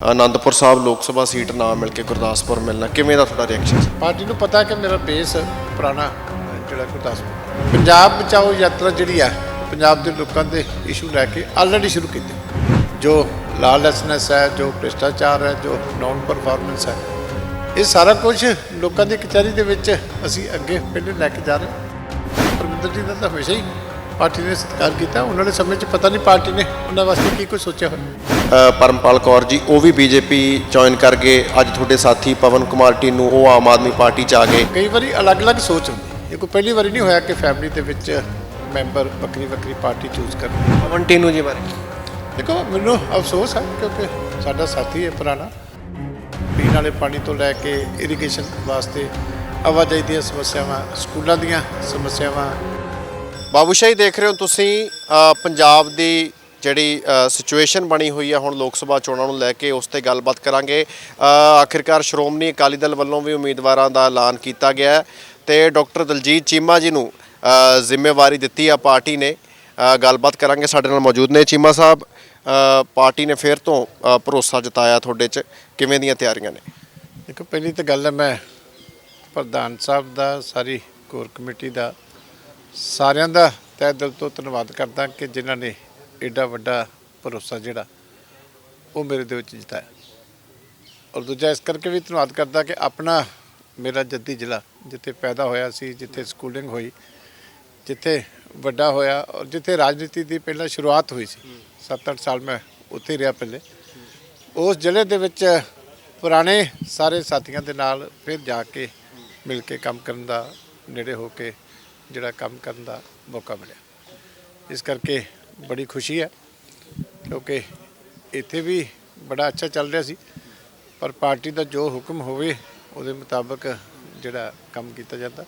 ਆਨੰਦਪੁਰ ਸਾਹਿਬ ਲੋਕ ਸਭਾ ਸੀਟ ਨਾ ਮਿਲ ਕੇ ਗੁਰਦਾਸਪੁਰ ਮਿਲਣਾ, ਕਿਵੇਂ ਦਾ ਤੁਹਾਡਾ ਰਿਐਕਸ਼ਨ ਸੀ? ਪਾਰਟੀ ਨੂੰ ਪਤਾ ਕਿ ਮੇਰਾ ਬੇਸ ਪੁਰਾਣਾ ਜਿਹੜਾ ਗੁਰਦਾਸਪੁਰ। ਪੰਜਾਬ ਬਚਾਓ ਯਾਤਰਾ ਜਿਹੜੀ ਆ, ਪੰਜਾਬ ਦੇ ਲੋਕਾਂ ਦੇ ਇਸ਼ੂ ਲੈ ਕੇ ਆਲਰੇਡੀ ਸ਼ੁਰੂ ਕੀਤੀ। ਜੋ ਲਾਲੈਸਨੈਸ ਹੈ, ਜੋ ਭ੍ਰਿਸ਼ਟਾਚਾਰ ਹੈ, ਜੋ ਨਾਨ ਪਰਫਾਰਮੈਂਸ ਹੈ, ਇਹ ਸਾਰਾ ਕੁਝ ਲੋਕਾਂ ਦੀ ਕਚਹਿਰੀ ਦੇ ਵਿੱਚ ਅਸੀਂ ਅੱਗੇ ਪਹਿਲੇ ਲੈ ਕੇ ਜਾ ਰਹੇ ਪਰਮਿੰਦਰ ਜੀ ਦਾ ਤਾਂ ਹਮੇਸ਼ਾ ਹੀ ਪਾਰਟੀ ਨੇ ਸਤਿਕਾਰ ਕੀਤਾ, ਉਹਨਾਂ ਦੇ ਸਮੇਂ 'ਚ ਪਤਾ ਨਹੀਂ ਪਾਰਟੀ ਨੇ ਉਹਨਾਂ ਵਾਸਤੇ ਕੀ ਕੁਝ ਸੋਚਿਆ ਹੋਇਆ ਪਰਮਪਾਲ ਕੌਰ ਜੀ ਉਹ ਵੀ ਬੀਜੇਪੀ ਜੁਆਇਨ ਕਰ ਗਏ। ਅੱਜ ਤੁਹਾਡੇ ਸਾਥੀ ਪਵਨ ਕੁਮਾਰ ਟੀਨੂ ਉਹ ਆਮ ਆਦਮੀ ਪਾਰਟੀ ਚ ਆ ਗਏ। ਕਈ ਵਾਰੀ ਅਲੱਗ-ਅਲੱਗ ਸੋਚ ਹੁੰਦੀ ਹੈ। ਇਹ ਕੋਈ ਪਹਿਲੀ ਵਾਰੀ ਨਹੀਂ ਹੋਇਆ ਕਿ ਫੈਮਿਲੀ ਦੇ ਵਿੱਚ ਮੈਂਬਰ ਵੱਖਰੀ ਵੱਖਰੀ ਪਾਰਟੀ ਚੂਜ਼ ਕਰਨ ਪਵਨ ਟੀਨੂ ਜੀ ਬਾਰੇ। ਦੇਖੋ ਮੈਨੂੰ ਅਫਸੋਸ ਹੈ ਕਿਉਂਕਿ ਸਾਡਾ ਸਾਥੀ ਹੈ ਪੁਰਾਣਾ। ਪੀਣ ਵਾਲੇ ਪਾਣੀ ਤੋਂ ਲੈ ਕੇ ਇਰੀਗੇਸ਼ਨ ਵਾਸਤੇ ਆਵਾਜਾਈ ਦੀਆਂ ਸਮੱਸਿਆਵਾਂ ਸਕੂਲਾਂ ਦੀਆਂ ਸਮੱਸਿਆਵਾਂ। ਬਾਬੂਸ਼ਾਹੀ ਦੇਖ ਰਹੇ ਹੋ ਤੁਸੀਂ ਪੰਜਾਬ ਦੀ ਜਿਹੜੀ ਸਿਚੁਏਸ਼ਨ ਬਣੀ ਹੋਈ ਹੈ ਹੁਣ ਲੋਕ ਸਭਾ ਚੋਣਾਂ ਨੂੰ ਲੈ ਕੇ, ਉਸ ਤੇ ਗੱਲਬਾਤ ਕਰਾਂਗੇ। ਆਖਿਰਕਾਰ ਸ਼੍ਰੋਮਣੀ ਅਕਾਲੀ ਦਲ ਵੱਲੋਂ ਵੀ ਉਮੀਦਵਾਰਾਂ ਦਾ ਐਲਾਨ ਕੀਤਾ ਗਿਆ ਹੈ ਤੇ ਡਾਕਟਰ ਦਲਜੀਤ ਚੀਮਾ ਜੀ ਨੂੰ ਜ਼ਿੰਮੇਵਾਰੀ ਦਿੱਤੀ ਆ ਪਾਰਟੀ ਨੇ। ਗੱਲਬਾਤ ਕਰਾਂਗੇ, ਸਾਡੇ ਨਾਲ ਮੌਜੂਦ ਨੇ ਚੀਮਾ ਸਾਹਿਬ। ਪਾਰਟੀ ਨੇ ਫਿਰ ਤੋਂ ਭਰੋਸਾ ਜਤਾਇਆ ਤੁਹਾਡੇ 'ਚ। ਕਿਵੇਂ ਦੀਆਂ ਤਿਆਰੀਆਂ ਨੇ? ਦੇਖੋ, ਪਹਿਲੀ ਤਾਂ ਗੱਲ ਹੈ, ਮੈਂ ਪ੍ਰਧਾਨ ਸਾਹਿਬ ਦਾ, ਸਾਰੀ ਕੋਰ ਕਮੇਟੀ ਦਾ, ਸਾਰਿਆਂ ਦਾ ਤਹਿ ਦਿਲ ਤੋਂ ਧੰਨਵਾਦ ਕਰਦਾ ਕਿ ਜਿਨ੍ਹਾਂ ਨੇ ਐਡਾ ਵੱਡਾ ਭਰੋਸਾ ਜਿਹੜਾ ਉਹ ਮੇਰੇ ਦੇ ਵਿੱਚ ਜਿਤਾਇਆ ਔਰ ਦੂਜਾ ਇਸ ਕਰਕੇ ਵੀ ਧੰਨਵਾਦ ਕਰਦਾ ਕਿ ਆਪਣਾ ਮੇਰਾ ਜੱਦੀ ਜ਼ਿਲ੍ਹਾ ਜਿੱਥੇ ਪੈਦਾ ਹੋਇਆ ਸੀ, ਜਿੱਥੇ ਸਕੂਲਿੰਗ ਹੋਈ, ਜਿੱਥੇ ਵੱਡਾ ਹੋਇਆ ਔਰ ਜਿੱਥੇ ਰਾਜਨੀਤੀ ਦੀ ਪਹਿਲਾਂ ਸ਼ੁਰੂਆਤ ਹੋਈ ਸੀ। 7-8 ਸਾਲ ਮੈਂ ਉੱਥੇ ਰਿਹਾ ਪਹਿਲੇ। ਉਸ ਜ਼ਿਲ੍ਹੇ ਦੇ ਵਿੱਚ ਪੁਰਾਣੇ ਸਾਰੇ ਸਾਥੀਆਂ ਦੇ ਨਾਲ ਫਿਰ ਜਾ ਕੇ ਮਿਲ ਕੇ ਕੰਮ ਕਰਨ ਦਾ, ਨੇੜੇ ਹੋ ਕੇ ਜਿਹੜਾ ਕੰਮ ਕਰਨ ਦਾ ਮੌਕਾ ਮਿਲਿਆ। ਇਸ ਕਰਕੇ ਬੜੀ ਖੁਸ਼ੀ ਹੈ ਕਿਉਂਕਿ ਇੱਥੇ ਵੀ ਬੜਾ ਅੱਛਾ ਚੱਲ ਰਿਹਾ ਸੀ। ਪਰ ਪਾਰਟੀ ਦਾ ਜੋ ਹੁਕਮ ਹੋਵੇ ਉਹਦੇ ਮੁਤਾਬਕ ਜਿਹੜਾ ਕੰਮ ਕੀਤਾ ਜਾਂਦਾ।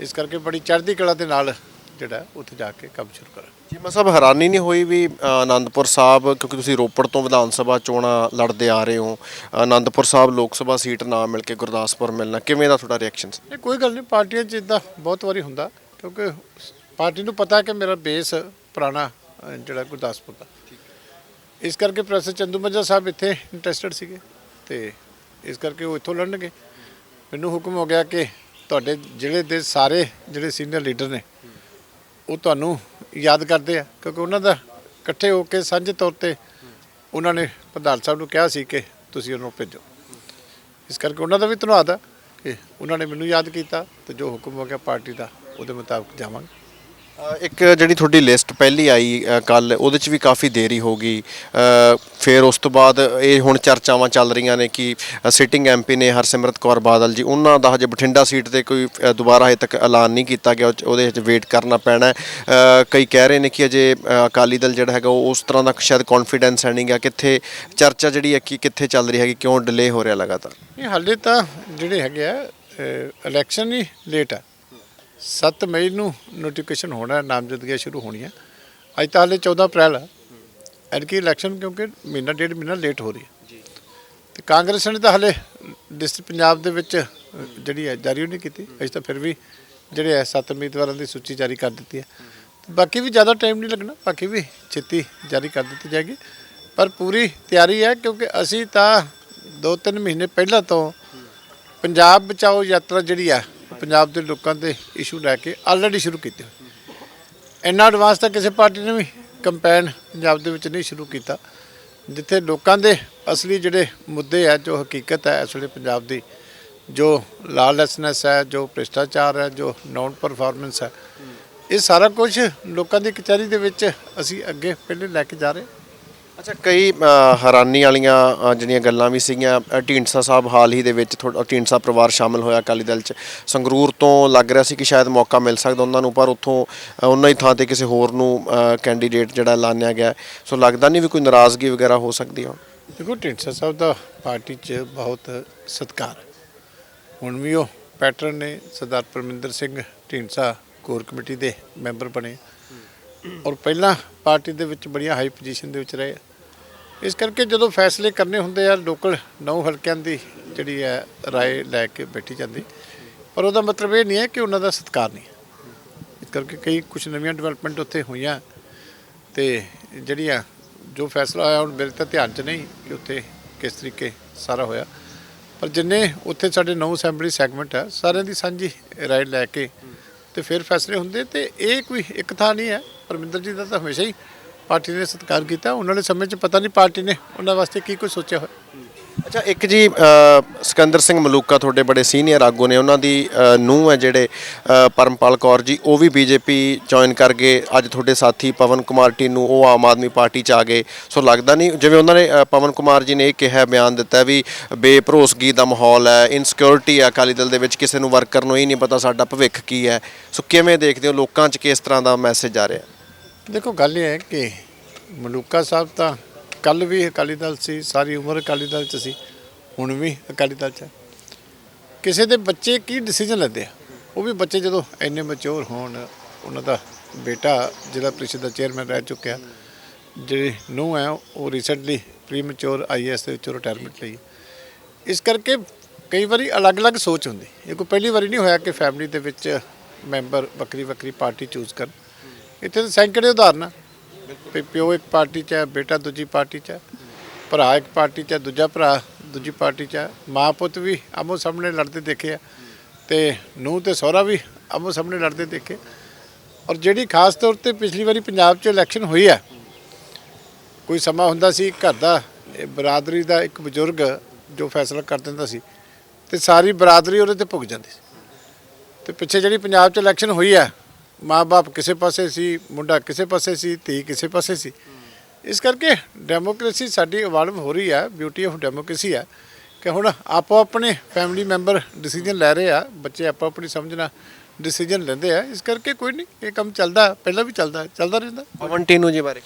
ਇਸ ਕਰਕੇ ਬੜੀ ਚੜ੍ਹਦੀ ਕਲਾ ਦੇ ਨਾਲ ਜਿਹੜਾ ਉੱਥੇ ਜਾ ਕੇ ਕੰਮ ਸ਼ੁਰੂ ਕਰਾਂ। ਚੀਮਾ ਸਾਹਿਬ ਹੈਰਾਨੀ ਨਹੀਂ ਹੋਈ ਵੀ ਆਨੰਦਪੁਰ ਸਾਹਿਬ ਕਿਉਂਕਿ ਤੁਸੀਂ ਰੋਪੜ ਤੋਂ ਵਿਧਾਨ ਸਭਾ ਚੋਣਾਂ ਲੜਦੇ ਆ ਰਹੇ ਹੋ ਆਨੰਦਪੁਰ ਸਾਹਿਬ ਲੋਕ ਸਭਾ ਸੀਟ ਨਾ ਮਿਲ ਕੇ ਗੁਰਦਾਸਪੁਰ ਮਿਲਣਾ ਕਿਵੇਂ ਦਾ ਤੁਹਾਡਾ ਰਿਐਕਸ਼ਨ ਸੀ? ਕੋਈ ਗੱਲ ਨਹੀਂ ਪਾਰਟੀਆਂ 'ਚ ਇਦਾਂ ਬਹੁਤ ਵਾਰੀ ਹੁੰਦਾ ਕਿਉਂਕਿ ਪਾਰਟੀ ਨੂੰ ਪਤਾ ਕਿ ਮੇਰਾ ਬੇਸ ਪੁਰਾਣਾ ਅਹ, ਜਿਹੜਾ ਗੁਰਦਾਸਪੁਰ ਦਾ। ਇਸ ਕਰਕੇ ਪ੍ਰੋਫੈਸਰ ਚੰਦੂਮੱਜਾ ਸਾਹਿਬ ਇੱਥੇ ਇੰਟਰਸਟਡ ਸੀਗੇ ਤੇ ਇਸ ਕਰਕੇ ਉਹ ਇੱਥੋਂ ਲੜਨਗੇ। ਮੈਨੂੰ ਹੁਕਮ ਹੋ ਗਿਆ ਕਿ ਤੁਹਾਡੇ ਜ਼ਿਲ੍ਹੇ ਦੇ ਸਾਰੇ ਜਿਹੜੇ ਸੀਨੀਅਰ ਲੀਡਰ ਨੇ ਉਹ ਤੁਹਾਨੂੰ ਯਾਦ ਕਰਦੇ ਆ ਕਿਉਂਕਿ ਉਹਨਾਂ ਦਾ ਇਕੱਠੇ ਹੋ ਕੇ ਸਾਂਝੇ ਤੌਰ ਤੇ ਉਹਨਾਂ ਨੇ ਪ੍ਰਧਾਨ ਸਾਹਿਬ ਨੂੰ ਕਿਹਾ ਸੀ ਕਿ ਤੁਸੀਂ ਉਹਨੂੰ ਭੇਜੋ। ਇਸ ਕਰਕੇ ਉਹਨਾਂ ਦਾ ਵੀ ਧੰਨਵਾਦ ਆ ਕਿ ਉਹਨਾਂ ਨੇ ਮੈਨੂੰ ਯਾਦ ਕੀਤਾ ਤੇ ਜੋ ਹੁਕਮ ਹੋ ਗਿਆ ਪਾਰਟੀ ਦਾ ਉਹਦੇ ਮੁਤਾਬਕ ਜਾਵਾਂਗੇ। ਇੱਕ ਜਿਹੜੀ ਤੁਹਾਡੀ ਲਿਸਟ ਪਹਿਲੀ ਆਈ ਕੱਲ ਉਹਦੇ 'ਚ ਵੀ ਕਾਫੀ ਦੇਰੀ ਹੋ ਗਈ। ਫਿਰ ਉਸ ਤੋਂ ਬਾਅਦ ਇਹ ਹੁਣ ਚਰਚਾਵਾਂ ਚੱਲ ਰਹੀਆਂ ਨੇ ਕਿ ਸਿਟਿੰਗ ਐਮਪੀ ਨੇ ਹਰਸਿਮਰਤ ਕੌਰ ਬਾਦਲ ਜੀ, ਉਹਨਾਂ ਦਾ ਹਜੇ ਬਠਿੰਡਾ ਸੀਟ ਤੇ ਕੋਈ ਦੁਬਾਰਾ ਹਜੇ ਤੱਕ ਐਲਾਨ ਨਹੀਂ ਕੀਤਾ ਗਿਆ, ਉਹ 'ਚ- ਉਹਦੇ ਵਿੱਚ ਵੇਟ ਕਰਨਾ ਪੈਣਾ ਕਈ ਕਹਿ ਰਹੇ ਨੇ ਕਿ ਅਜੇ ਅਕਾਲੀ ਦਲ ਜਿਹੜਾ ਹੈਗਾ, ਉਹ ਉਸ ਤਰ੍ਹਾਂ ਦਾ ਸ਼ਾਇਦ ਕੌਨਫੀਡੈਂਸ ਹੈ ਨਹੀਂ ਗਾ, ਕਿੱਥੇ ਚਰਚਾ ਜਿਹੜੀ ਹੈ ਕਿ ਕਿੱਥੇ ਚੱਲ ਰਹੀ ਹੈਗੀ, ਕਿਉਂ ਡਿਲੇ ਹੋ ਰਿਹਾ ਲਗਾਤਾਰ? ਇਹ ਹਾਲੇ ਤਾਂ ਜਿਹੜੇ ਹੈਗੇ ਆ ਇਲੈਕਸ਼ਨ ਹੀ ਲੇਟ ਆ। 7 ਮਈ ਨੂੰ ਨੋਟੀਫਿਕੇਸ਼ਨ ਹੋਣਾ ਹੈ, ਨਾਮਜ਼ਦਗੀਆਂ ਸ਼ੁਰੂ ਹੋਣੀਆਂ। ਅੱਜ ਤਾਂ ਹਾਲੇ 14 ਅਪ੍ਰੈਲ ਆ। ਐਨਕੀ ਇਲੈਕਸ਼ਨ ਕਿਉਂਕਿ ਮਹੀਨਾ ਡੇਢ ਮਹੀਨਾ ਲੇਟ ਹੋ ਰਹੀ ਹੈ ਤੇ ਕਾਂਗਰਸ ਨੇ ਤਾਂ ਹਾਲੇ ਡਿਸਟ੍ਰਿਕਟ ਪੰਜਾਬ ਦੇ ਵਿੱਚ ਜਿਹੜੀ ਹੈ ਜਾਰੀ ਨਹੀਂ ਕੀਤੀ। ਅਜੇ ਤਾਂ ਫਿਰ ਵੀ ਜਿਹੜੇ ਹੈ ਸੱਤ ਉਮੀਦਵਾਰਾਂ ਦੀ ਸੂਚੀ ਜਾਰੀ ਕਰ ਦਿੱਤੀ ਹੈ। ਬਾਕੀ ਵੀ ਜ਼ਿਆਦਾ ਟਾਈਮ ਨਹੀਂ ਲੱਗਣਾ। ਬਾਕੀ ਵੀ ਛੇਤੀ ਜਾਰੀ ਕਰ ਦਿੱਤੀ ਜਾਏਗੀ। ਪਰ ਪੂਰੀ ਤਿਆਰੀ ਹੈ ਕਿਉਂਕਿ ਅਸੀਂ ਤਾਂ 2-3 ਮਹੀਨੇ ਪਹਿਲਾਂ ਤੋਂ ਪੰਜਾਬ ਬਚਾਓ ਯਾਤਰਾ ਜਿਹੜੀ ਆ ਪੰਜਾਬ ਦੇ ਲੋਕਾਂ ਦੇ ਇਸ਼ੂ ਲੈ ਕੇ ਆਲਰੇਡੀ ਸ਼ੁਰੂ ਕੀਤੇ ਇੰਨਾ ਐਡਵਾਂਸ ਤਾਂ ਕਿਸੇ ਪਾਰਟੀ ਨੇ ਵੀ ਕੰਪੇਨ ਪੰਜਾਬ ਦੇ ਵਿੱਚ ਨਹੀਂ ਸ਼ੁਰੂ ਕੀਤਾ, ਜਿੱਥੇ ਲੋਕਾਂ ਦੇ ਅਸਲੀ ਜਿਹੜੇ ਮੁੱਦੇ ਆ, ਜੋ ਹਕੀਕਤ ਹੈ ਇਸ ਵੇਲੇ ਪੰਜਾਬ ਦੀ ਜੋ ਲਾਲੈਸਨੈਸ ਹੈ ਜੋ ਭ੍ਰਿਸ਼ਟਾਚਾਰ ਹੈ ਜੋ ਨਾਨ ਪਰਫਾਰਮੈਂਸ ਹੈ ਇਹ ਸਾਰਾ ਕੁਝ ਲੋਕਾਂ ਦੀ ਕਚਹਿਰੀ ਦੇ ਵਿੱਚ ਅਸੀਂ ਅੱਗੇ ਪਹਿਲੇ ਲੈ ਕੇ ਜਾ ਰਹੇ ਅੱਛਾ, ਕਈ ਹੈਰਾਨੀ ਵਾਲੀਆਂ ਜਿਹੜੀਆਂ ਗੱਲਾਂ ਵੀ ਸੀਗੀਆਂ ਢੀਂਡਸਾ ਸਾਹਿਬ ਹਾਲ ਹੀ ਦੇ ਵਿੱਚ ਥੋੜਾ ਢੀਂਡਸਾ ਪਰਿਵਾਰ ਸ਼ਾਮਲ ਹੋਇਆ ਅਕਾਲੀ ਦਲ 'ਚ। ਸੰਗਰੂਰ ਤੋਂ ਲੱਗ ਰਿਹਾ ਸੀ ਕਿ ਸ਼ਾਇਦ ਮੌਕਾ ਮਿਲ ਸਕਦਾ ਉਹਨਾਂ ਨੂੰ, ਪਰ ਉੱਥੋਂ ਉਹਨਾਂ ਹੀ ਥਾਂ ਤੇ ਕਿਸੇ ਹੋਰ ਨੂੰ ਕੈਂਡੀਡੇਟ ਜਿਹੜਾ ਐਲਾਨਿਆ ਗਿਆ। ਸੋ ਲੱਗਦਾ ਨਹੀਂ ਵੀ ਕੋਈ ਨਾਰਾਜ਼ਗੀ ਵਗੈਰਾ ਹੋ ਸਕਦੀ ਆ। ਦੇਖੋ, ਢੀਂਡਸਾ ਸਾਹਿਬ ਦਾ ਪਾਰਟੀ 'ਚ ਬਹੁਤ ਸਤਿਕਾਰ। ਹੁਣ ਵੀ ਉਹ ਪੈਟਰਨ ਨੇ, ਸਰਦਾਰ ਪਰਮਿੰਦਰ ਸਿੰਘ ਢੀਂਡਸਾ ਕੋਰ ਕਮੇਟੀ ਦੇ ਮੈਂਬਰ ਬਣੇ। ਔਰ ਪਹਿਲਾਂ ਪਾਰਟੀ ਦੇ ਵਿੱਚ ਬੜੀਆਂ ਹਾਈ ਪੋਜੀਸ਼ਨ ਦੇ ਵਿੱਚ ਰਹੇ ਇਸ ਕਰਕੇ ਜਦੋਂ ਫੈਸਲੇ ਕਰਨੇ ਹੁੰਦੇ ਆ ਲੋਕਲ ਨੌ ਹਲਕਿਆਂ ਦੀ ਜਿਹੜੀ ਹੈ رائے ਲੈ ਕੇ ਬੈਠੀ ਜਾਂਦੀ ਪਰ ਉਹਦਾ ਮਤਲਬ ਇਹ ਨਹੀਂ ਹੈ ਕਿ ਉਹਨਾਂ ਦਾ ਸਤਿਕਾਰ ਨਹੀਂ ਹੈ ਇਸ ਕਰਕੇ ਕਈ ਕੁਝ ਨਵੀਆਂ ਡਿਵੈਲਪਮੈਂਟ ਉੱਥੇ ਹੋਈਆਂ ਤੇ ਜਿਹੜੀਆਂ ਜੋ ਫੈਸਲਾ ਹੋਇਆ ਹੁਣ ਮੇਰੇ ਤਾਂ ਧਿਆਨ 'ਚ ਨਹੀਂ ਕਿ ਉੱਥੇ ਕਿਸ ਤਰੀਕੇ ਸਾਰਾ ਹੋਇਆ ਪਰ ਜਿੰਨੇ ਉੱਥੇ ਸਾਡੇ ਨੌ ਅਸੈਂਬਲੀ ਸੈਗਮੈਂਟ ਹੈ ਸਾਰਿਆਂ ਦੀ ਸਾਂਝੀ ਰਾਏ ਲੈ ਕੇ ਤੇ ਫਿਰ ਫੈਸਲੇ ਹੁੰਦੇ ਤੇ ਇਹ ਕੋਈ ਇੱਕ ਥਾਂ ਨਹੀਂ ਹੈ ਪਰਮਿੰਦਰ ਜੀ ਦਾ ਤਾਂ ਹਮੇਸ਼ਾ ਹੀ ਪਾਰਟੀ ਨੇ ਸਤਿਕਾਰ ਕੀਤਾ। ਉਹਨਾਂ ਦੇ ਸਮੇਂ 'ਚ ਪਤਾ ਨਹੀਂ ਪਾਰਟੀ ਨੇ ਉਹਨਾਂ ਵਾਸਤੇ ਕੀ ਕੁਝ ਸੋਚਿਆ ਹੋਇਆ। ਅੱਛਾ ਇੱਕ ਜੀ ਅ, ਸਿਕੰਦਰ ਸਿੰਘ ਮਲੂਕਾ ਤੁਹਾਡੇ ਬੜੇ ਸੀਨੀਅਰ ਆਗੂ ਨੇ ਉਹਨਾਂ ਦੀ ਨੂੰ ਹੈ ਜਿਹੜੇ ਅ, ਪਰਮਪਾਲ ਕੌਰ ਜੀ ਉਹ ਵੀ ਬੀਜੇਪੀ ਜੁਆਇਨ ਕਰ ਗਏ। ਅੱਜ ਤੁਹਾਡੇ ਸਾਥੀ ਪਵਨ ਕੁਮਾਰ ਟੀਨੂ ਉਹ ਆਮ ਆਦਮੀ ਪਾਰਟੀ ਚ ਆ ਗਏ। ਸੋ ਲੱਗਦਾ ਨਹੀਂ ਜਿਵੇਂ ਉਹਨਾਂ ਨੇ ਅ, ਪਵਨ ਕੁਮਾਰ ਜੀ ਨੇ ਇਹ ਕਿਹਾ ਬਿਆਨ ਦਿੱਤਾ ਵੀ ਬੇਭਰੋਸਗੀ ਦਾ ਮਾਹੌਲ ਹੈ ਇਨਸਿਕਿਉਰਿਟੀ ਹੈ ਅਕਾਲੀ ਦਲ ਦੇ ਵਿੱਚ ਕਿਸੇ ਨੂੰ ਵਰਕਰ ਨੂੰ ਹੀ ਨਹੀਂ ਪਤਾ ਸਾਡਾ ਭਵਿੱਖ ਕੀ ਹੈ। ਸੋ ਕਿਵੇਂ ਦੇਖਦੇ ਹੋ ਲੋਕਾਂ 'ਚ ਕਿਸ ਤਰ੍ਹਾਂ ਦਾ ਮੈਸੇਜ ਆ ਰਿਹਾ? ਦੇਖੋ ਗੱਲ ਇਹ ਹੈ ਕਿ ਮਲੂਕਾ ਸਾਹਿਬ ਤਾਂ ਕੱਲ ਵੀ ਅਕਾਲੀ ਦਲ ਸੀ, ਸਾਰੀ ਉਮਰ ਅਕਾਲੀ ਦਲ 'ਚ ਸੀ, ਹੁਣ ਵੀ ਅਕਾਲੀ ਦਲ 'ਚ ਕਿਸੇ ਦੇ ਬੱਚੇ ਕੀ ਡਿਸੀਜਨ ਲੈਂਦੇ ਆ? ਉਹ ਵੀ ਬੱਚੇ ਜਦੋਂ ਇੰਨੇ ਮੈਚੁਰ ਹੋਣ, ਉਹਨਾਂ ਦਾ ਬੇਟਾ ਜਿਹੜਾ ਪ੍ਰੀਸ਼ਦ ਦਾ ਚੇਅਰਮੈਨ ਰਹਿ ਚੁੱਕਿਆ, ਜਿਹੜੀ ਨੂੰ ਹੈ, ਉਹ ਰੀਸੈਂਟਲੀ ਪ੍ਰੀਮੈਚੁਰ ਆਈਐਸ ਦੇ ਵਿੱਚੋਂ ਰਿਟਾਇਰਮੈਂਟ ਲਈ ਇਸ ਕਰਕੇ ਕਈ ਵਾਰੀ ਅਲੱਗ-ਅਲੱਗ ਸੋਚ ਹੁੰਦੀ। ਇਹ ਕੋਈ ਪਹਿਲੀ ਵਾਰੀ ਨਹੀਂ ਹੋਇਆ ਕਿ ਫੈਮਿਲੀ ਦੇ ਵਿੱਚ ਮੈਂਬਰ ਵੱਖਰੀ ਵੱਖਰੀ ਪਾਰਟੀ ਚੂਜ਼ ਕਰਨ। ਇੱਥੇ ਤਾਂ ਸੈਂਕੜੇ ਉਦਾਹਰਨ ਆ। ਵੀ ਪਿਓ ਇੱਕ ਪਾਰਟੀ 'ਚ ਹੈ, ਬੇਟਾ ਦੂਜੀ ਪਾਰਟੀ 'ਚ ਹੈ, ਭਰਾ ਇੱਕ ਪਾਰਟੀ 'ਚ ਹੈ, ਦੂਜਾ ਭਰਾ ਦੂਜੀ ਪਾਰਟੀ 'ਚ ਹੈ। ਮਾਂ ਪੁੱਤ ਵੀ ਆਮੋ ਸਾਹਮਣੇ ਲੜਦੇ ਦੇਖੇ ਆ ਤੇ ਨੂੰਹ ਤੇ ਸਹੁਰਾ ਵੀ ਆਮੋ ਸਾਹਮਣੇ ਲੜਦੇ ਦੇਖੇ। ਔਰ ਜਿਹੜੀ ਖਾਸ ਤੌਰ ਤੇ ਪਿਛਲੀ ਵਾਰੀ ਪੰਜਾਬ 'ਚ ਇਲੈਕਸ਼ਨ ਹੋਈ ਆ ਕੋਈ ਸਮਾਂ ਹੁੰਦਾ ਸੀ ਘਰ ਦਾ, ਇਹ ਬਰਾਦਰੀ ਦਾ ਇੱਕ ਬਜ਼ੁਰਗ ਜੋ ਫੈਸਲਾ ਕਰ ਦਿੰਦਾ ਸੀ ਤੇ ਸਾਰੀ ਬਰਾਦਰੀ ਉਹਦੇ ਤੇ ਭੁਗ ਜਾਂਦੀ ਸੀ। ਤੇ ਪਿੱਛੇ ਜਿਹੜੀ ਪੰਜਾਬ 'ਚ ਇਲੈਕਸ਼ਨ ਹੋਈ ਆ ਮਾਂ-ਬਾਪ ਕਿਸੇ ਪਾਸੇ ਸੀ ਮੁੰਡਾ ਕਿਸੇ ਪਾਸੇ ਸੀ ਧੀ ਕਿਸੇ ਪਾਸੇ ਸੀ। ਇਸ ਕਰਕੇ ਡੈਮੋਕ੍ਰੇਸੀ ਸਾਡੀ ਇਵਾਲਵ ਹੋ ਰਹੀ ਹੈ ਬਿਊਟੀ ਆਫ ਡੈਮੋਕ੍ਰੇਸੀ ਹੈ ਕਿ ਹੁਣ ਆਪੋ ਆਪਣੇ ਫੈਮਿਲੀ ਮੈਂਬਰ ਡਿਸੀਜਨ ਲੈ ਰਹੇ ਆ ਬੱਚੇ ਆਪੋ ਆਪਣੀ ਸਮਝਣਾ ਡਿਸੀਜਨ ਲੈਂਦੇ ਆ ਇਸ ਕਰਕੇ ਕੋਈ ਨਹੀਂ ਇਹ ਕੰਮ ਚੱਲਦਾ ਪਹਿਲਾਂ ਵੀ ਚੱਲਦਾ ਚੱਲਦਾ ਰਹਿੰਦਾ। ਪਵਨ ਟੀਨੂ ਜੀ ਬਾਰੇ।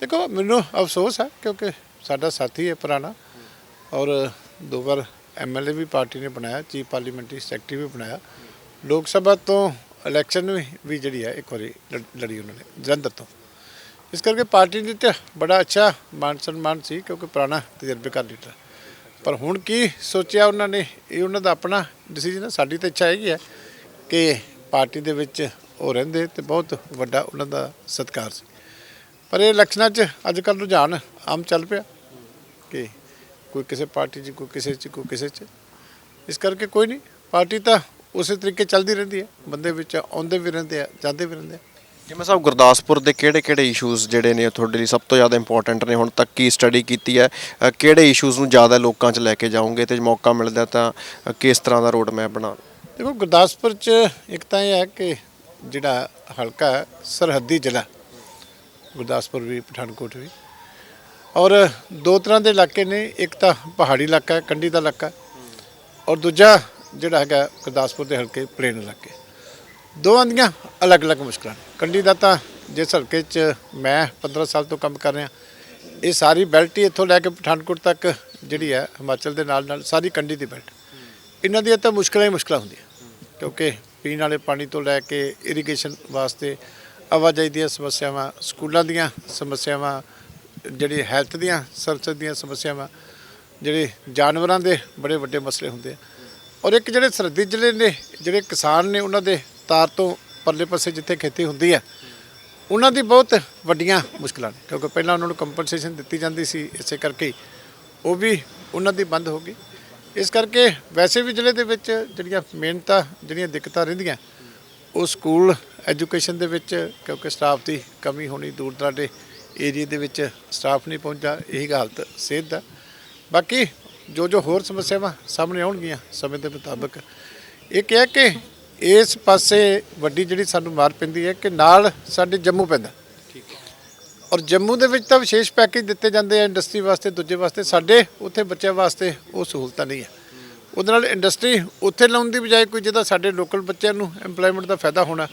ਦੇਖੋ ਮੈਨੂੰ ਅਫਸੋਸ ਹੈ ਕਿਉਂਕਿ ਸਾਡਾ ਸਾਥੀ ਹੈ ਪੁਰਾਣਾ ਔਰ ਦੋ ਵਾਰ ਐਮਐਲਏ ਵੀ ਪਾਰਟੀ ਨੇ ਬਣਾਇਆ ਚੀਫ ਪਾਰਲੀਮੈਂਟਰੀ ਸੈਕਟਰੀ ਵੀ ਬਣਾਇਆ। ਲੋਕ ਸਭਾ ਤੋਂ ਇਲੈਕਸ਼ਨ ਵੀ ਵੀ ਜਿਹੜੀ ਹੈ, ਇੱਕ ਵਾਰੀ ਲੜ- ਲੜੀ ਉਹਨਾਂ ਨੇ, ਜਲੰਧਰ ਤੋਂ। ਇਸ ਕਰਕੇ ਪਾਰਟੀ ਦੇ ਤੇ ਬੜਾ ਅੱਛਾ ਮਾਨ ਸਨਮਾਨ ਸੀ, ਕਿਉਂਕਿ ਪੁਰਾਣਾ ਤਜਰਬੇਕਾਰ ਲੀਡਰ ਪਰ ਹੁਣ ਕੀ ਸੋਚਿਆ ਉਹਨਾਂ ਨੇ, ਇਹ ਉਹਨਾਂ ਦਾ ਆਪਣਾ ਡਿਸੀਜਨ ਹੈ, ਸਾਡੀ ਤਾਂ ਇੱਛਾ ਹੈਗੀ ਹੈ ਕਿ ਪਾਰਟੀ ਦੇ ਵਿੱਚ ਉਹ ਰਹਿੰਦੇ ਤੇ ਬਹੁਤ ਵੱਡਾ ਉਹਨਾਂ ਦਾ ਸਤਿਕਾਰ ਸੀ। ਪਰ ਇਹ ਇਲੈਕਸ਼ਨਾਂ 'ਚ ਅੱਜ ਕੱਲ੍ਹ ਰੁਝਾਨ ਆਮ ਚੱਲ ਪਿਆ ਕਿ ਕੋਈ ਕਿਸੇ ਪਾਰਟੀ 'ਚ, ਕੋਈ ਕਿਸੇ 'ਚ, ਕੋਈ ਕਿਸੇ 'ਚ। ਇਸ ਕਰਕੇ ਕੋਈ ਨਹੀਂ, ਪਾਰਟੀ ਤਾਂ ਉਸੇ ਤਰੀਕੇ ਚੱਲਦੀ ਰਹਿੰਦੀ ਹੈ। ਬੰਦੇ ਵਿੱਚ ਆਉਂਦੇ ਵੀ ਰਹਿੰਦੇ ਆ ਜਾਂਦੇ ਵੀ ਰਹਿੰਦੇ ਆ। ਜਿਵੇਂ ਸਾਹਿਬ ਗੁਰਦਾਸਪੁਰ ਦੇ ਕਿਹੜੇ ਕਿਹੜੇ ਇਸ਼ੂਜ਼ ਜਿਹੜੇ ਨੇ ਤੁਹਾਡੇ ਲਈ ਸਭ ਤੋਂ ਜ਼ਿਆਦਾ ਇੰਪੋਰਟੈਂਟ ਨੇ? ਹੁਣ ਤੱਕ ਕੀ ਸਟੱਡੀ ਕੀਤੀ ਹੈ? ਅ, ਕਿਹੜੇ ਇਸ਼ੂਜ਼ ਨੂੰ ਜ਼ਿਆਦਾ ਲੋਕਾਂ 'ਚ ਲੈ ਕੇ ਜਾਓਗੇ ਤੇ ਮੌਕਾ ਮਿਲਦਾ ਤਾਂ ਅ, ਕਿਸ ਤਰ੍ਹਾਂ ਦਾ ਰੋਡ ਮੈਪ ਬਣਾ ਦੇਖੋ ਗੁਰਦਾਸਪੁਰ 'ਚ ਇੱਕ ਤਾਂ ਇਹ ਹੈ ਕਿ ਜਿਹੜਾ ਹਲਕਾ ਹੈ, ਸਰਹੱਦੀ ਜ਼ਿਲ੍ਹਾ ਗੁਰਦਾਸਪੁਰ ਵੀ ਪਠਾਨਕੋਟ ਵੀ। ਔਰ ਦੋ ਤਰ੍ਹਾਂ ਦੇ ਇਲਾਕੇ ਨੇ ਇੱਕ ਤਾਂ ਪਹਾੜੀ ਇਲਾਕਾ ਹੈ ਕੰਢੀ ਦਾ ਇਲਾਕਾ। ਔਰ ਦੂਜਾ ਜਿਹੜਾ ਹੈਗਾ ਗੁਰਦਾਸਪੁਰ ਦੇ ਹਲਕੇ ਪਲੇਨ ਇਲਾਕੇ। ਦੋਵਾਂ ਦੀਆਂ ਅਲੱਗ-ਅਲੱਗ ਮੁਸ਼ਕਲਾਂ। ਨੇ ਕੰਢੀ ਦਾ ਤਾਂ ਜਿਸ ਹਲਕੇ 'ਚ ਮੈਂ 15 ਸਾਲ ਤੋਂ ਕੰਮ ਕਰ ਰਿਹਾ, ਇਹ ਸਾਰੀ ਬੈਲਟ ਹੀ ਇੱਥੋਂ ਲੈ ਕੇ ਪਠਾਨਕੋਟ ਤੱਕ ਜਿਹੜੀ ਹੈ, ਹਿਮਾਚਲ ਦੇ ਨਾਲ ਨਾਲ ਸਾਰੀ ਕੰਢੀ ਦੀ ਬੈਲਟ। ਇਹਨਾਂ ਦੀਆਂ ਤਾਂ ਮੁਸ਼ਕਲਾਂ ਹੀ ਮੁਸ਼ਕਲਾਂ ਹੁੰਦੀਆਂ, ਕਿਉਂਕਿ ਪੀਣ ਵਾਲੇ ਪਾਣੀ ਤੋਂ ਲੈ ਕੇ ਇਰੀਗੇਸ਼ਨ ਵਾਸਤੇ ਆਵਾਜਾਈ ਦੀਆਂ ਸਮੱਸਿਆਵਾਂ, ਸਕੂਲਾਂ ਦੀਆਂ ਸਮੱਸਿਆਵਾਂ, ਜਿਹੜੀ ਹੈਲਥ ਦੀਆਂ ਸਰਵਿਸ ਦੀਆਂ ਸਮੱਸਿਆਵਾਂ, ਜਿਹੜੇ ਜਾਨਵਰਾਂ ਦੇ ਬੜੇ ਵੱਡੇ ਮਸਲੇ ਹੁੰਦੇ ਆ। ਔਰ ਇੱਕ ਜਿਹੜੇ ਸਰਹੱਦੀ ਜ਼ਿਲ੍ਹੇ ਨੇ, ਜਿਹੜੇ ਕਿਸਾਨ ਨੇ ਉਹਨਾਂ ਦੇ ਤਾਰ ਤੋਂ ਪਰਲੇ ਪਾਸੇ ਜਿੱਥੇ ਖੇਤੀ ਹੁੰਦੀ ਹੈ, ਉਹਨਾਂ ਦੀ ਬਹੁਤ ਵੱਡੀਆਂ ਮੁਸ਼ਕਲਾਂ ਨੇ। ਕਿਉਂਕਿ ਪਹਿਲਾਂ ਉਹਨਾਂ ਨੂੰ ਕੰਪਨਸੇਸ਼ਨ ਦਿੱਤੀ ਜਾਂਦੀ ਸੀ, ਇਸੇ ਕਰਕੇ ਉਹ ਵੀ ਉਹਨਾਂ ਦੀ ਬੰਦ ਹੋ ਗਈ। ਇਸ ਕਰਕੇ ਵੈਸੇ ਵੀ ਜ਼ਿਲ੍ਹੇ ਦੇ ਵਿੱਚ ਜਿਹੜੀਆਂ ਮਿਹਨਤਾਂ, ਜਿਹੜੀਆਂ ਦਿੱਕਤਾਂ ਰਹਿੰਦੀਆਂ, ਉਹ ਸਕੂਲ ਐਜੂਕੇਸ਼ਨ ਦੇ ਵਿੱਚ, ਕਿਉਂਕਿ ਸਟਾਫ ਦੀ ਕਮੀ ਹੋਣੀ ਦੂਰ ਦਰਾਡੇ ਏਰੀਆ ਦੇ ਵਿੱਚ ਸਟਾਫ ਨਹੀਂ ਪਹੁੰਚਦਾ, ਇਹੀ ਹਾਲਤ ਸਿਹਤ ਦਾ। ਬਾਕੀ ਜੋ ਜੋ ਹੋਰ ਸਮੱਸਿਆਵਾਂ ਸਾਹਮਣੇ ਆਉਣਗੀਆਂ ਸਮੇਂ ਦੇ ਮੁਤਾਬਕ, ਇਹ ਕਿਹਾ ਕਿ ਇਸ ਪਾਸੇ ਵੱਡੀ ਜਿਹੜੀ ਸਾਨੂੰ ਮਾਰ ਪੈਂਦੀ ਹੈ ਕਿ ਨਾਲ ਸਾਡੇ ਜੰਮੂ ਪੈਂਦਾ। ਔਰ ਜੰਮੂ ਦੇ ਵਿੱਚ ਤਾਂ ਵਿਸ਼ੇਸ਼ ਪੈਕੇਜ ਦਿੱਤੇ ਜਾਂਦੇ ਆ ਇੰਡਸਟਰੀ ਵਾਸਤੇ, ਦੂਜੇ ਵਾਸਤੇ ਸਾਡੇ ਉੱਥੇ ਬੱਚਿਆਂ ਵਾਸਤੇ ਉਹ ਸਹੂਲਤਾਂ ਨਹੀਂ ਹੈ। ਉਹਦੇ ਨਾਲ ਇੰਡਸਟਰੀ ਉੱਥੇ ਲਾਉਣ ਦੀ ਬਜਾਏ ਕੋਈ ਜਿਹਦਾ ਸਾਡੇ ਲੋਕਲ ਬੱਚਿਆਂ ਨੂੰ ਏਮਪਲੋਇਮੈਂਟ ਦਾ ਫਾਇਦਾ ਹੋਣਾ,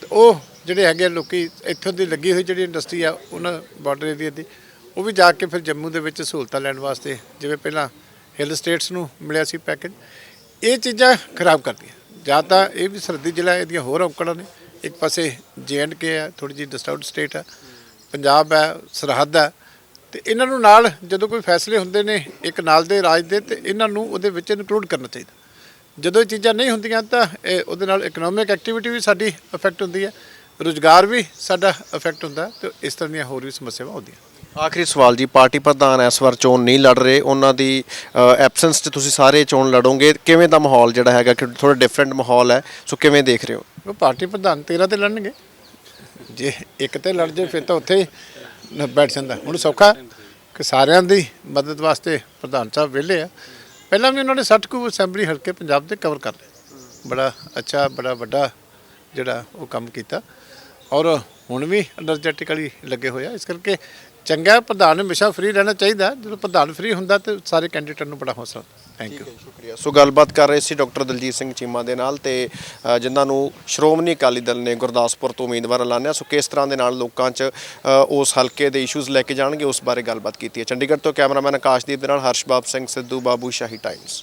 ਤੇ ਉਹ ਜਿਹੜੇ ਹੈਗੇ ਆ ਲੋਕੀ ਇੱਥੋਂ ਦੀ ਲੱਗੀ ਹੋਈ ਜਿਹੜੀ ਇੰਡਸਟਰੀ ਆ, ਉਹਨਾਂ ਬਾਰਡਰ ਏਰੀਆ ਦੀ, ਉਹ ਵੀ ਜਾ ਕੇ ਫਿਰ ਜੰਮੂ ਦੇ ਵਿੱਚ ਸਹੂਲਤਾਂ ਲੈਣ ਵਾਸਤੇ, ਜਿਵੇਂ ਪਹਿਲਾਂ ਹਿੱਲ ਸਟੇਟਸ ਨੂੰ ਮਿਲਿਆ ਸੀ ਪੈਕੇਜ, ਇਹ ਚੀਜ਼ਾਂ ਖਰਾਬ ਕਰਦੀਆਂ। ਜਾਂ ਤਾਂ ਇਹ ਵੀ ਸਰਦੀ ਜ਼ਿਲ੍ਹਾ ਇਹਦੀਆਂ ਹੋਰ ਔਕੜਾਂ ਨੇ। ਇੱਕ ਪਾਸੇ ਕੇ ਹੈ ਥੋੜੀ ਜਿਹੀ ਡਿਸਟਰਬਡ ਸਟੇਟ ਹੈ ਪੰਜਾਬ ਹੈ, ਸਰਹੱਦ ਹੈ। ਤੇ ਇਹਨਾਂ ਨੂੰ ਨਾਲ ਜਦੋਂ ਕੋਈ ਫੈਸਲੇ ਹੁੰਦੇ ਨੇ ਇੱਕ ਨਾਲ ਦੇ ਰਾਜ ਦੇ, ਤੇ ਇਹਨਾਂ ਨੂੰ ਉਹਦੇ ਵਿੱਚ ਇਨਕਲੂਡ ਕਰਨਾ ਚਾਹੀਦਾ। ਜਦੋਂ ਇਹ ਚੀਜ਼ਾਂ ਨਹੀਂ ਹੁੰਦੀਆਂ ਤਾਂ ਇਹ ਉਹਦੇ ਨਾਲ ਇਕਨੋਮਿਕ ਐਕਟੀਵਿਟੀ ਵੀ ਸਾਡੀ ਅਫੈਕਟ ਹੁੰਦੀ ਹੈ। ਰੁਜ਼ਗਾਰ ਵੀ ਸਾਡਾ ਅਫੈਕਟ ਹੁੰਦਾ ਹੈ, ਤੇ ਇਸ ਤਰ੍ਹਾਂ ਦੀਆਂ ਹੋਰ ਵੀ ਸਮੱਸਿਆਵਾਂ ਆਉਂਦੀਆਂ। ਆਖਰੀ ਸਵਾਲ ਜੀ, ਪਾਰਟੀ ਪ੍ਰਧਾਨ ਇਸ ਵਾਰ ਚੋਣ ਨਹੀਂ ਲੜ ਰਹੇ, ਉਹਨਾਂ ਦੀ ਐਬਸੈਂਸ 'ਚ ਤੁਸੀਂ ਸਾਰੇ ਚੋਣ ਲੜੋਗੇ, ਕਿਵੇਂ ਦਾ ਮਾਹੌਲ ਜਿਹੜਾ ਹੈਗਾ, ਕਿ ਥੋੜਾ ਡਿਫਰੈਂਟ ਮਾਹੌਲ ਹੈ, ਸੋ ਕਿਵੇਂ ਦੇਖ ਰਹੇ ਹੋ? ਪਾਰਟੀ ਪ੍ਰਧਾਨ 13 ਤੇ ਲੜਨਗੇ। ਜੇ ਇੱਕ ਤੇ ਲੜ ਜੇ, ਫਿਰ ਤਾਂ ਉੱਥੇ ਬੈਠ ਜਾਂਦਾ। ਹੁਣ ਸੌਖਾ ਕਿ ਸਾਰਿਆਂ ਦੀ ਮਦਦ ਵਾਸਤੇ ਪ੍ਰਧਾਨ ਸਾਹਿਬ ਵਿਹਲੇ ਆ। ਪਹਿਲਾਂ ਵੀ ਉਹਨਾਂ ਨੇ 60 ਕੁ ਅਸੈਂਬਲੀ ਹਲਕੇ ਪੰਜਾਬ ਦੇ ਕਵਰ ਕਰ ਲਏ। ਬੜਾ ਅੱਛਾ, ਬੜਾ ਵੱਡਾ ਜਿਹੜਾ ਉਹ ਕੰਮ ਕੀਤਾ। ਔਰ ਹੁਣ ਵੀ ਐਨਰਜੈਟਿਕਲੀ ਲੱਗੇ ਹੋਇਆ ਇਸ ਕਰਕੇ ਚੰਗਾ ਹੈ, ਪ੍ਰਧਾਨ ਹਮੇਸ਼ਾ ਫ੍ਰੀ ਰਹਿਣਾ ਚਾਹੀਦਾ ਜਦੋਂ ਪ੍ਰਧਾਨ ਫ੍ਰੀ ਹੁੰਦਾ ਤੇ ਸਾਰੇ ਕੈਂਡੀਡੇਟ ਨੂੰ ਬੜਾ ਹੌਸਲਾ ਥੈਂਕ ਯੂ ਸ਼ੁਕਰੀਆ। ਸੋ ਗੱਲਬਾਤ ਕਰ ਰਹੇ ਸੀ ਡਾਕਟਰ ਦਲਜੀਤ ਸਿੰਘ ਚੀਮਾ ਦੇ ਨਾਲ ਤੇ ਅ, ਜਿਨ੍ਹਾਂ ਨੂੰ ਸ਼੍ਰੋਮਣੀ ਅਕਾਲੀ ਦਲ ਨੇ ਗੁਰਦਾਸਪੁਰ ਤੋਂ ਉਮੀਦਵਾਰ ਐਲਾਨਿਆ। ਸੋ ਕਿਸ ਤਰ੍ਹਾਂ ਦੇ ਨਾਲ ਲੋਕਾਂ 'ਚ ਅ, ਉਸ ਹਲਕੇ ਦੇ ਇਸ਼ੂਜ਼ ਲੈ ਕੇ ਜਾਣਗੇ ਉਸ ਬਾਰੇ ਗੱਲਬਾਤ ਕੀਤੀ ਹੈ। ਚੰਡੀਗੜ੍ਹ ਤੋਂ ਕੈਮਰਾਮੈਨ ਆਕਾਸ਼ਦੀਪ ਦੇ ਨਾਲ ਹਰਸ਼ਬਾਬ ਸਿੰਘ ਸਿੱਧੂ ਬਾਬੂ ਸ਼ਾਹੀ ਟਾਈਮਸ